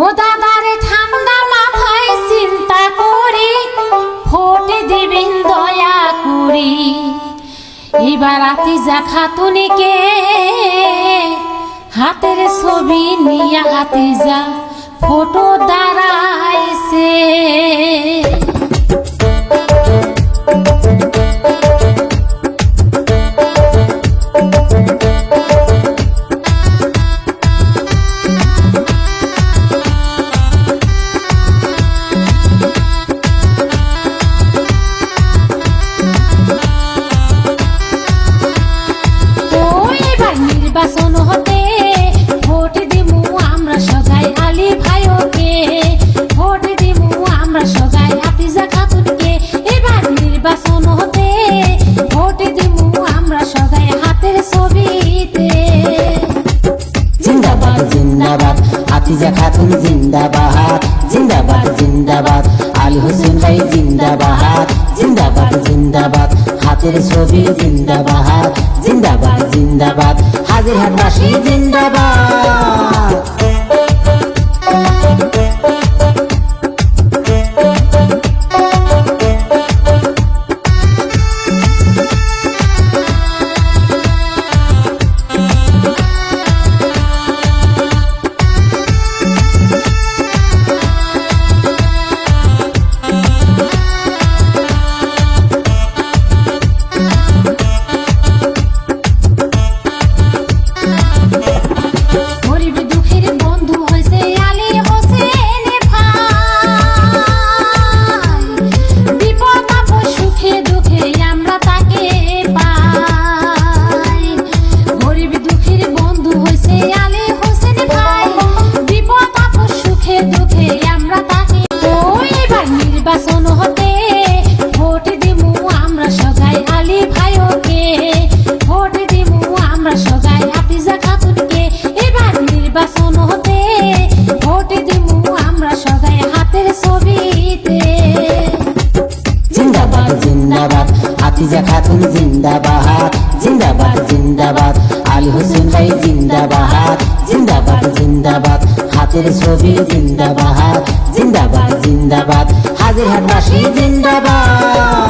ও দাদারে ঠান্ডা মাথায় চিন্তা করি, ভোটে দেবেন দয়া করি। এবার আতি যা খাতুনিকে হাতের ছবি নিয়ে হাতে যা, ফটো দাঁড়াইছে জিন্দাবাদ। হাতিজা খাতুন জিন্দাবাদ। জিন্দাবাদ জিন্দাবাদ। আলী হোসেন ভাই জিন্দাবাদ। জিন্দাবাদ জিন্দাবাদ। হাতের ছবি জিন্দাবাদ। জিন্দাবাদ জিন্দাবাদ। হাজির হাটবাসী জিন্দাবাদ। জিন্দাবাদ জিন্দাবাদ। আলী হোসেন ভাই জিন্দাবাদ জিন্দাবাদ জিন্দাবাদ। হাতের ছবি জিন্দাবাদ জিন্দাবাদ জিন্দাবাদ। হাজির হাটবাসী জিন্দাবাদ।